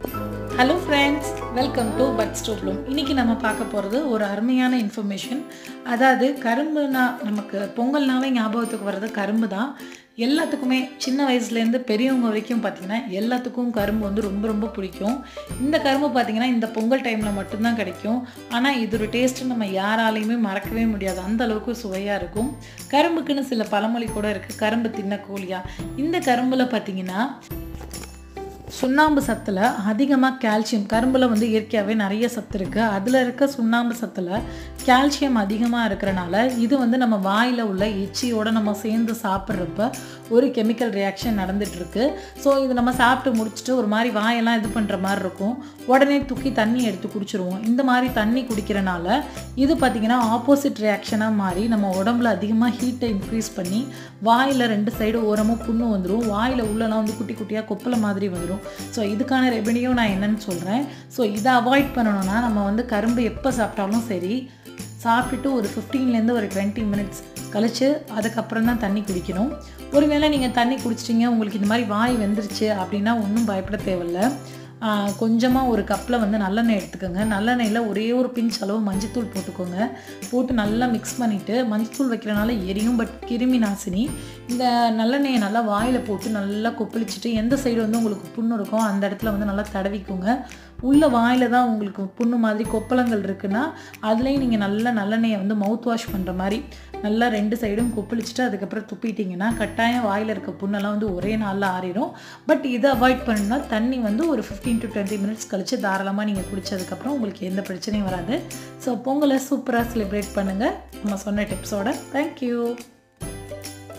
Hello friends welcome to but to இன்றைக்கி நம்ம பார்க்க போகிறது ஒரு அருமையான இன்ஃபர்மேஷன் அதாவது கரும்புனா நமக்கு பொங்கல்னாவே ஞாபகத்துக்கு வர்றது கரும்பு தான். எல்லாத்துக்குமே சின்ன வயசுலேருந்து பெரியவங்க வரைக்கும் பார்த்திங்கன்னா எல்லாத்துக்கும் கரும்பு வந்து ரொம்ப ரொம்ப பிடிக்கும். இந்த கரும்பு பார்த்திங்கன்னா இந்த பொங்கல் டைமில் மட்டும்தான் கிடைக்கும். ஆனால் இதோட டேஸ்ட்டு நம்ம யாராலையுமே மறக்கவே முடியாது. அந்த அளவுக்கு சுவையாக இருக்கும். கரும்புக்குன்னு சில பழமொழி கூட இருக்குது கரும்பு தின்ன கூலியா இந்த கரும்பில் பார்த்திங்கன்னா சுண்ணாம்பு சத்தில் அதிகமாக கால்சியம் கரும்பில் வந்து இயற்கையாகவே நிறைய சத்து இருக்குது அதில் இருக்க சுண்ணாம்பு சத்தில் கால்சியம் அதிகமாக இருக்கிறனால இது வந்து நம்ம வாயில் உள்ள எச்சியோடு நம்ம சேர்ந்து சாப்பிட்றப்ப ஒரு கெமிக்கல் ரியாக்ஷன் நடந்துகிட்ருக்கு ஸோ இது நம்ம சாப்பிட்டு முடிச்சுட்டு ஒரு மாதிரி வாயெல்லாம் இது பண்ணுற மாதிரி இருக்கும். உடனே தூக்கி தண்ணி எடுத்து குடிச்சிருவோம். இந்த மாதிரி தண்ணி குடிக்கிறனால இது பார்த்திங்கன்னா ஆப்போசிட் ரியாக்ஷனாக மாறி நம்ம உடம்புல அதிகமாக ஹீட்டை இன்க்ரீஸ் பண்ணி வாயில் ரெண்டு சைடு ஓரமாக புண்ணு வந்துடும் வாயில் உள்ளலாம் வந்து குட்டி குட்டியாக கொப்பளை மாதிரி வந்துடும் ஸோ இதுக்கான ரெமெடியும் நான் என்னன்னு சொல்கிறேன் ஸோ இதை அவாய்ட் பண்ணணும்னா நம்ம வந்து கரும்பு எப்போ சாப்பிட்டாலும் சரி சாப்பிட்டுட்டு ஒரு ஃபிஃப்டீன்லேருந்து ஒரு டுவெண்ட்டி மினிட்ஸ் கழித்து அதுக்கப்புறம் தான் தண்ணி குடிக்கணும். ஒருவேளை நீங்கள் தண்ணி குடிச்சிட்டிங்க உங்களுக்கு இந்த மாதிரி வாய் வெந்துருச்சு அப்படின்னா ஒன்றும் பயப்பட தேவையில்லை. கொஞ்சமாக ஒரு கப்பில் வந்து நல்லெண்ணெய் எடுத்துக்கோங்க. நல்லெண்ணெயில் ஒரே ஒரு பிஞ்ச் அளவு மஞ்சத்தூள் போட்டுக்கோங்க. போட்டு நல்லா மிக்ஸ் பண்ணிவிட்டு மஞ்சத்தூள் வைக்கிறனால எரியும் பட் கிருமி நாசினி. இந்த நல்லெண்ணெயை நல்லா வாயில் போட்டு நல்லா கொப்பளிச்சுட்டு எந்த சைடு வந்து உங்களுக்கு புண்ணு இருக்கோ அந்த இடத்துல வந்து நல்லா தடவிக்கோங்க. உள்ள வாயில் தான் உங்களுக்கு புண்ணு மாதிரி கொப்பளங்கள் இருக்குன்னா அதுலேயும் நீங்கள் நல்லா நல்லெண்ணெயை வந்து மவுத் வாஷ் பண்ணுற மாதிரி நல்லா ரெண்டு சைடும் கொப்பளிச்சுட்டு அதுக்கப்புறம் துப்பிட்டிங்கன்னா கட்டாயம் வாயில் இருக்க புண்ணெல்லாம் வந்து ஒரே நாளில் ஆறிடும் பட் இதை அவாய்ட் பண்ணணும்னா தண்ணி வந்து ஒரு fifty fifteen to twenty minutes கழித்து தாராளமாக நீங்கள் குடித்ததுக்கப்புறம் உங்களுக்கு எந்த பிரச்சனையும் வராது. ஸோ பொங்கலை சூப்பராக செலிப்ரேட் பண்ணுங்கள் நம்ம சொன்ன டிப்ஸோட தேங்க்யூ